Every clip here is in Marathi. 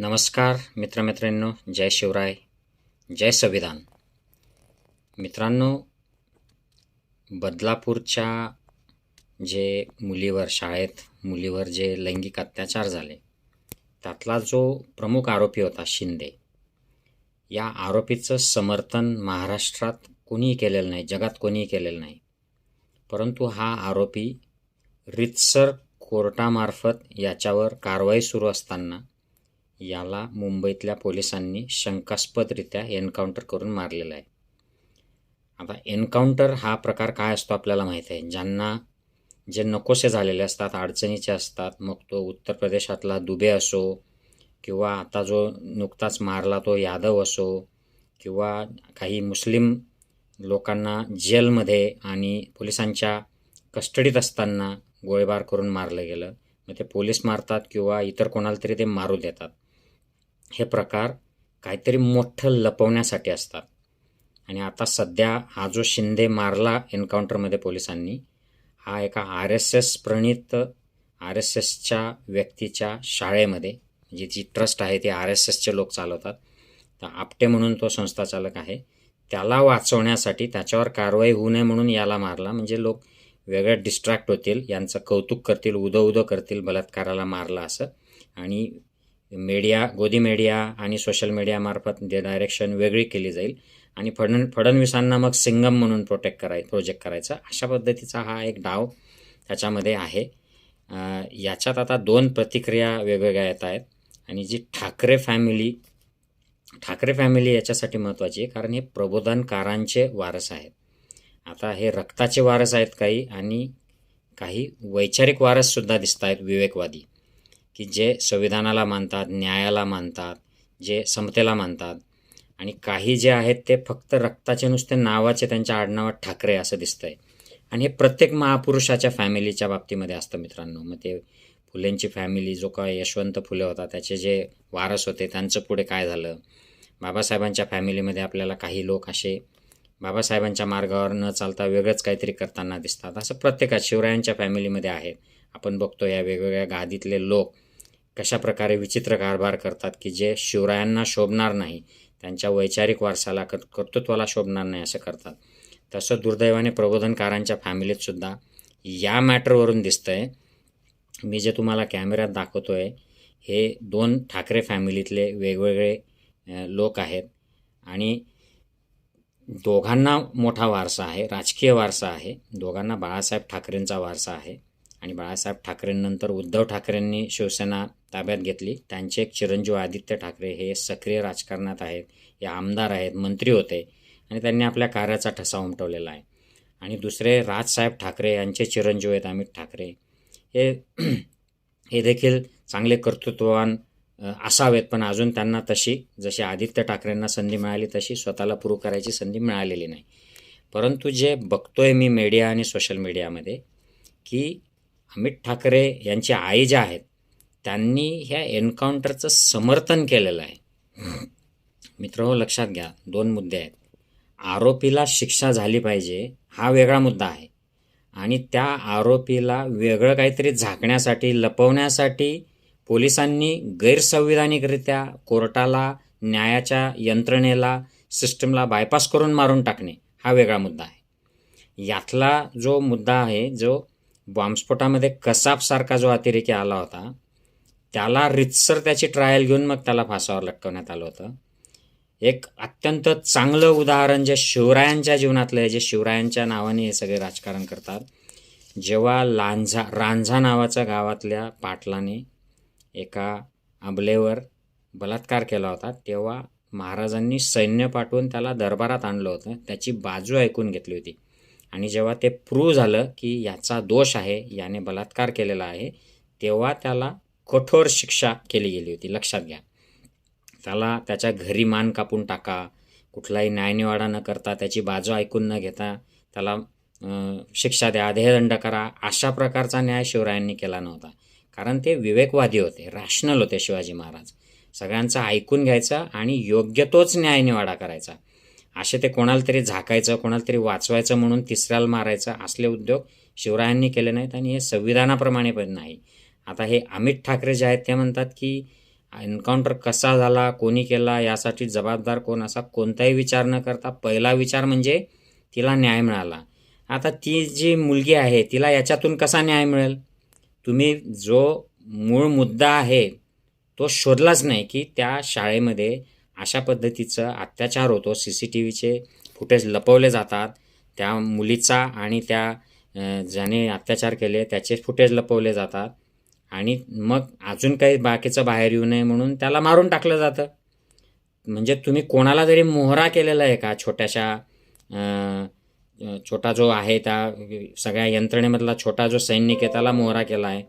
नमस्कार मित्रमित्रांनो जय शिवराय जय संविधान. मित्रांनो बदलापूरच्या जे मुलीवर शाळेत मुलीवर जे लैंगिक अत्याचार झाले त्यातला जो प्रमुख आरोपी होता शिंदे या आरोपीचं समर्थन महाराष्ट्रात कोणीही केलेलं नाही जगात कोणीही केलेलं नाही. परंतु हा आरोपी रितसर कोर्टामार्फत याच्यावर कारवाई सुरू असताना याला मुंबईतल्या पोलिसांनी शंकास्पदरित्या एन्काउंटर करून मारलेला आहे. आता एन्काउंटर हा प्रकार काय असतो आपल्याला माहीत आहे. ज्यांना जे नकोसे झालेले असतात अडचणीचे असतात मग तो उत्तर प्रदेशातला दुबे असो किंवा आता जो नुकताच मारला तो यादव असो किंवा काही मुस्लिम लोकांना जेलमध्ये आणि पोलिसांच्या कस्टडीत असताना गोळीबार करून मारलं गेलं. मग ते पोलीस मारतात किंवा इतर कोणाला तरी ते मारू देतात. हे प्रकार काहीतरी मोठं लपवण्यासाठी असतात. आणि आता सध्या हा जो शिंदे मारला एन्काउंटरमध्ये पोलिसांनी हा एका आर एस एस प्रणित आर एस एसच्या व्यक्तीच्या शाळेमध्ये जी जी ट्रस्ट आहे ती आर एस एसचे लोक चालवतात. तर आपटे म्हणून तो संस्था चालक आहे. त्याला वाचवण्यासाठी त्याच्यावर कारवाई होऊ नये म्हणून याला मारला. म्हणजे लोक वेगळ्या डिस्ट्रॅक्ट होतील यांचं कौतुक करतील उदो उदो करतील बलात्काराला मारला असं. आणि मीडिया गोदी मीडिया आणि सोशल मीडियामार्फत जे डायरेक्शन वेगळी केली जाईल. आणि फडण फडणवीसांना मग सिंगम म्हणून प्रोटेक्ट कराय प्रोजेक्ट करायचा. अशा पद्धतीचा हा एक डाव त्याच्यामध्ये आहे. याच्यात आता दोन प्रतिक्रिया वेगवेगळ्या येत आहेत. आणि जी ठाकरे फॅमिली ठाकरे फॅमिली याच्यासाठी महत्त्वाची आहे. कारण हे प्रबोधनकारांचे वारस आहेत. आता हे रक्ताचे वारस आहेत काही आणि काही वैचारिक वारससुद्धा दिसत आहेत विवेकवादी. की जे संविधानाला मानतात न्यायाला मानतात जे समतेला मानतात. आणि काही जे आहेत ते फक्त रक्ताचे नुसते नावाचे त्यांच्या आडनावात ठाकरे असं दिसतंय. आणि हे प्रत्येक महापुरुषाच्या फॅमिलीच्या बाबतीमध्ये असतं मित्रांनो. मग ते फुलेंची फॅमिली जो काय यशवंत फुले होता त्याचे जे वारस होते त्यांचं पुढे काय झालं? बाबासाहेबांच्या फॅमिलीमध्ये आपल्याला काही लोक असे बाबासाहेबांच्या मार्गावर न चालता वेगळंच काहीतरी करताना दिसतात. असं प्रत्येकात शिवरायांच्या फॅमिलीमध्ये आहेत आपण बघतो या वेगवेगळ्या गादीतले लोक कशा प्रकारे विचित्र कारभार करतात की जे शिवरायांना शोभणार नाही त्यांच्या वैचारिक वारसाला कर्तृत्वाला शोभणार नाही असं करतात. तसं दुर्दैवाने प्रबोधनकारांच्या फॅमिलीतसुद्धा या मॅटरवरून दिसतं आहे मी जे तुम्हाला कॅमेऱ्यात दाखवतो आहे हे दोन ठाकरे फॅमिलीतले वेगवेगळे लोक आहेत आणि दोघांना मोठा वारसा आहे राजकीय वारसा आहे. दोघांना बाळासाहेब ठाकरेंचा वारसा आहे. आणि बाळासाहेब ठाकरेंनंतर उद्धव ठाकरेंनी शिवसेना ताब्यात घेतली. त्यांचे एक चिरंजीव आदित्य ठाकरे हे सक्रिय राजकारणात आहेत. हे आमदार आहेत मंत्री होते आणि त्यांनी आपल्या कार्याचा ठसा उमटवलेला आहे. आणि दुसरे राजसाहेब ठाकरे यांचे चिरंजीव आहेत अमित ठाकरे. हे हे देखील चांगले कर्तृत्ववान असावेत पण अजून त्यांना तशी जशी आदित्य ठाकरेंना संधी मिळाली तशी स्वतःला प्रूव्ह करायची संधी मिळालेली नाही. परंतु जे बघतोय मी मीडिया आणि सोशल मीडियामध्ये की अमित ठाकरे यांची आई ज्या आहेत त्यांनी ह्या एन्काउंटरचं समर्थन केलेलं आहे. मित्र लक्षात घ्या दोन मुद्दे आहेत. आरोपीला शिक्षा झाली पाहिजे हा वेगळा मुद्दा आहे. आणि त्या आरोपीला वेगळं काहीतरी झाकण्यासाठी लपवण्यासाठी पोलिसांनी गैरसंविधानिकरित्या कोर्टाला न्यायाच्या यंत्रणेला सिस्टमला बायपास करून मारून टाकणे हा वेगळा मुद्दा आहे. यातला जो मुद्दा आहे जो बॉम्बस्फोटामध्ये कसाबसारखा जो अतिरेकी आला होता त्याला रितसर त्याची ट्रायल घेऊन मग त्याला फासावर लटकवण्यात आलं होतं. एक अत्यंत चांगलं उदाहरण जे शिवरायांच्या जीवनातलं आहे जे शिवरायांच्या नावाने हे सगळे राजकारण करतात. जेव्हा लांझा रांझा नावाच्या गावातल्या पाटलाने एका अबलेवर बलात्कार केला होता तेव्हा महाराजांनी सैन्य पाठवून त्याला दरबारात आणलं होतं. त्याची बाजू ऐकून घेतली होती. आणि जेव्हा ते प्रूव्ह झालं की याचा दोष आहे याने बलात्कार केलेला आहे तेव्हा त्याला कठोर शिक्षा केली गेली होती. लक्षात घ्या. त्याला त्याच्या घरी मान कापून टाका कुठलाही न्यायनिवाडा न करता त्याची बाजू ऐकून न घेता त्याला शिक्षा द्या देहदंड करा अशा प्रकारचा न्याय शिवरायांनी केला नव्हता. कारण ते विवेकवादी होते रॅशनल होते शिवाजी महाराज. सगळ्यांचं ऐकून घ्यायचं आणि योग्य तोच न्यायनिवाडा करायचा. असे ते कोणाला तरी झाकायचं कोणाला तरी वाचवायचं म्हणून तिसऱ्याला मारायचं असले उद्योग शिवरायांनी केले नाहीत आणि हे संविधानाप्रमाणे पण नाही. आता हे अमित ठाकरे जे आहेत ते म्हणतात की एन्काउंटर कसा झाला कोणी केला यासाठी जबाबदार कोण असा कोणताही विचार न करता पहिला विचार म्हणजे तिला न्याय मिळाला. आता ती जी मुलगी आहे तिला याच्यातून कसा न्याय मिळेल? तुम्ही जो मूळ मुद्दा आहे तो शोधलाच नाही की त्या शाळेमध्ये अशा पद्धतीचं अत्याचार होतो. सी सी टी व्हीचे फुटेज लपवले जातात. त्या मुलीचा आणि त्या ज्याने अत्याचार केले त्याचे फुटेज लपवले जातात. आणि मग अजून काही बाकीचं बाहेर येऊ नये म्हणून त्याला मारून टाकलं जातं. म्हणजे तुम्ही कोणाला तरी मोहरा केलेला आहे का? छोट्याशा छोटा जो आहे त्या सगळ्या यंत्रणेमधला छोटा जो सैनिक आहे त्याला मोहरा केला आहे.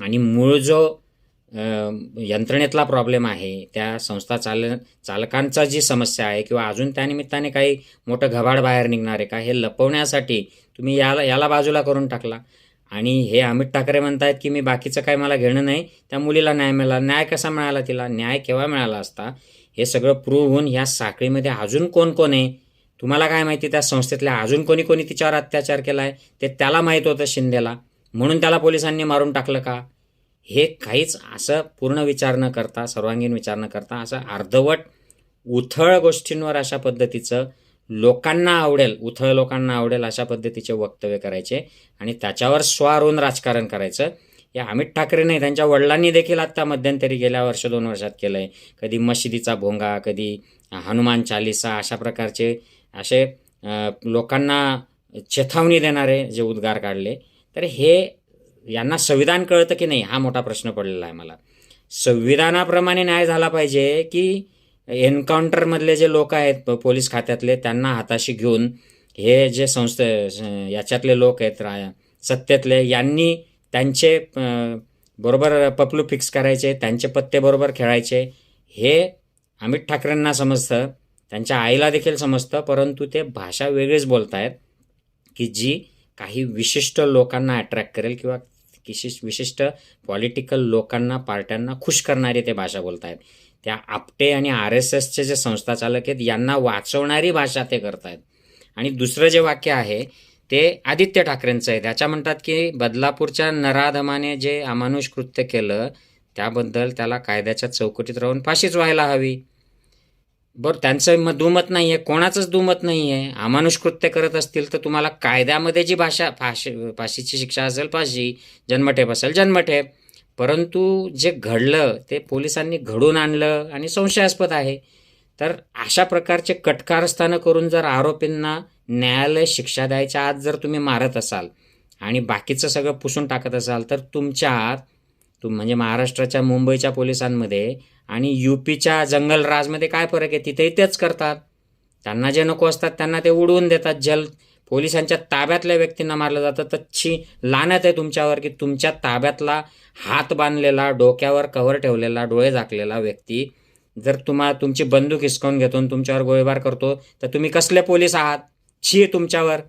आणि मूळ जो यंत्रणेतला प्रॉब्लेम आहे. त्या संस्था चाल चालकांचा जी समस्या आहे किंवा अजून त्यानिमित्ताने काही मोठं घबाड बाहेर निघणार आहे का हे लपवण्यासाठी तुम्ही याला याला बाजूला करून टाकला. आणि हे अमित ठाकरे म्हणतायत की मी बाकीचं काय मला घेणं नाही त्या मुलीला न्याय मिळाला. न्याय कसा मिळाला तिला? न्याय केव्हा मिळाला असता? हे सगळं प्रूव्ह होऊन ह्या साखळीमध्ये अजून कोण कोण आहे? तुम्हाला काय माहिती त्या संस्थेतल्या अजून कोणी कोणी तिच्यावर अत्याचार केला आहे ते त्याला माहीत होतं शिंदेला. म्हणून त्याला पोलिसांनी मारून टाकलं का? हे काहीच असं पूर्ण विचार न करता सर्वांगीण विचार न करता असं अर्धवट उथळ गोष्टींवर अशा पद्धतीचं लोकांना आवडेल उथळ लोकांना आवडेल अशा पद्धतीचे वक्तव्य करायचे आणि त्याच्यावर स्वारून राजकारण करायचं. या अमित ठाकरेने त्यांच्या वडिलांनी देखील आत्ता मध्यंतरी गेल्या वर्ष दोन वर्षात केलं आहे कधी मशिदीचा भोंगा कधी हनुमान चालिसा अशा प्रकारचे असे लोकांना चेतावणी देणारे जे उद्गार काढले. तर हे यांना संविधान कळतं की नाही हा मोठा प्रश्न पडलेला आहे मला. संविधानाप्रमाणे न्याय झाला पाहिजे की एन्काउंटरमधले जे लोक आहेत प- पोलीस खात्यातले त्यांना हाताशी घेऊन हे जे संस्थे याच्यातले लोक आहेत रा सत्तेतले यांनी त्यांचे बरोबर पपलू फिक्स करायचे त्यांचे पत्ते बरोबर खेळायचे हे अमित ठाकरेंना समजतं त्यांच्या आईला देखील समजतं परंतु ते भाषा वेगळीच बोलत आहेत की जी काही विशिष्ट लोकांना अट्रॅक्ट करेल किंवा किशिष विशिष्ट पॉलिटिकल लोकांना पार्ट्यांना खुश करणारी ते भाषा बोलत आहेत त्या आपटे आणि आर एस एसचे जे संस्था चालक आहेत यांना वाचवणारी भाषा ते करत आहेत आणि दुसरं जे वाक्य आहे ते आदित्य ठाकरेंचं आहे. त्याच्या म्हणतात की बदलापूरच्या नराधमाने जे अमानुष कृत्य केलं त्याबद्दल त्याला कायद्याच्या चौकटीत राहून फाशीच व्हायला हवी. बरं त्यांचं मग दुमत नाही आहे कोणाचंच दुमत नाही आहे अमानुष कृत्य करत असतील तर तुम्हाला कायद्यामध्ये जी भाषा फाशी फाशीची शिक्षा असेल फाशी जन्मठेप असेल जन्मठेप. परंतु जे घडलं ते पोलिसांनी घडून आणलं आणि संशयास्पद आहे. तर अशा प्रकारचे कटकारस्थानं करून जर आरोपींना न्यायालय शिक्षा द्यायच्या आत जर तुम्ही मारत असाल आणि बाकीचं सगळं पुसून टाकत असाल तर तुमच्या आत तुम म्हणजे महाराष्ट्राच्या मुंबईच्या पोलिसांमध्ये आणि यू पीच्या जंगलराजमध्ये काय फरक आहे? तिथेही तेच करतात. त्यांना जे नको असतात त्यांना ते उडवून देतात. जल पोलिसांच्या ताब्यातल्या व्यक्तींना मारलं जातं. तर छी लानत आहे तुमच्यावर की तुमच्या ताब्यातला हात बांधलेला डोक्यावर कव्हर ठेवलेला डोळे झाकलेला व्यक्ती जर तुम्हा तुमची बंदूक हिसकावून घेतो आणि तुमच्यावर गोळीबार करतो तर तुम्ही कसले पोलीस आहात? छी तुमच्यावर.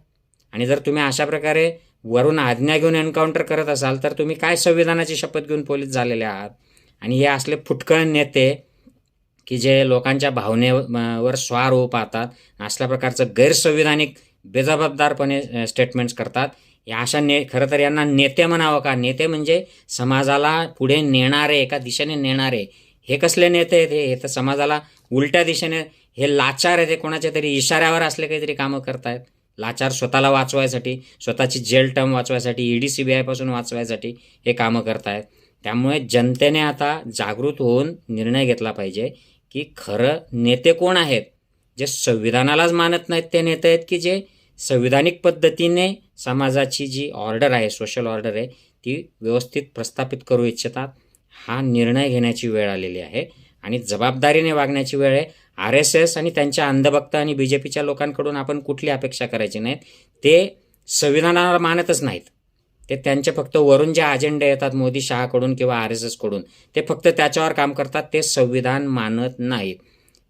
आणि जर तुम्ही अशा प्रकारे वरून आज्ञा घेऊन एन्काउंटर करत असाल तर तुम्ही काय संविधानाची शपथ घेऊन पोलीस झालेले आहात? आणि हे असले फुटकळ नेते की जे लोकांच्या भावनेवर स्वार होऊ पाहतात असल्या प्रकारचं गैरसंविधानिक बेजबाबदारपणे स्टेटमेंट्स करतात या अशा ने खरं तर यांना नेते म्हणावं का? नेते म्हणजे समाजाला पुढे नेणारे एका दिशेने नेणारे. हे कसले नेते आहेत हे? तर समाजाला उलट्या दिशेने हे लाचार आहेत हे कोणाच्या तरी इशाऱ्यावर असले काहीतरी कामं करतायत. लाचार स्वतःला वाचवायसाठी स्वतःची जेल टर्म वाचवायसाठी ईडी सी बी आयपासून वाचवायसाठी हे कामं करतायत. त्यामुळे जनतेने आता जागृत होऊन निर्णय घेतला पाहिजे की खरं नेते कोण आहेत? जे संविधानालाच मानत नाहीत ते नेते आहेत की जे संविधानिक पद्धतीने समाजाची जी ऑर्डर आहे सोशल ऑर्डर आहे ती व्यवस्थित प्रस्थापित करू इच्छितात? हा निर्णय घेण्याची वेळ आलेली आहे आणि जबाबदारीने वागण्याची वेळ आहे. आर एस एस आणि त्यांच्या अंधभक्त आणि बी जे पीच्या लोकांकडून आपण कुठली अपेक्षा करायची नाहीत? ते संविधानाला मानतच नाहीत. ते त्यांचे फक्त वरून जे अजेंडे येतात मोदी शहाकडून किंवा आर एस एसकडून ते फक्त त्याच्यावर काम करतात ते संविधान मानत नाहीत.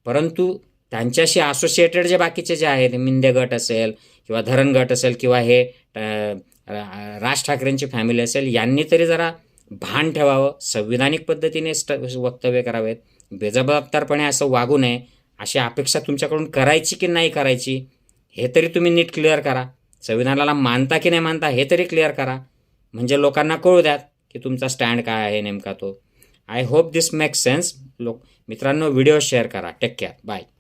परंतु त्यांच्याशी असोसिएटेड जे बाकीचे जे आहेत मिंदे गट असेल किंवा धरण गट असेल किंवा हे राज ठाकरेंची फॅमिली असेल यांनी तरी जरा भान ठेवावं संविधानिक पद्धतीने स्ट वक्तव्य करावेत. बेजबाबदारपणे असं वागू नये अशी अपेक्षा तुमच्याकडून करायची की नाही करायची हे तरी तुम्ही नीट क्लिअर करा. संविधानाला मानता की नाही मानता हे तरी क्लिअर करा. म्हणजे लोकांना कळू द्यात की तुमचा स्टँड काय आहे नेमका तो. I hope this makes sense लोक मित्रांनो व्हिडिओ शेअर करा. Take care bye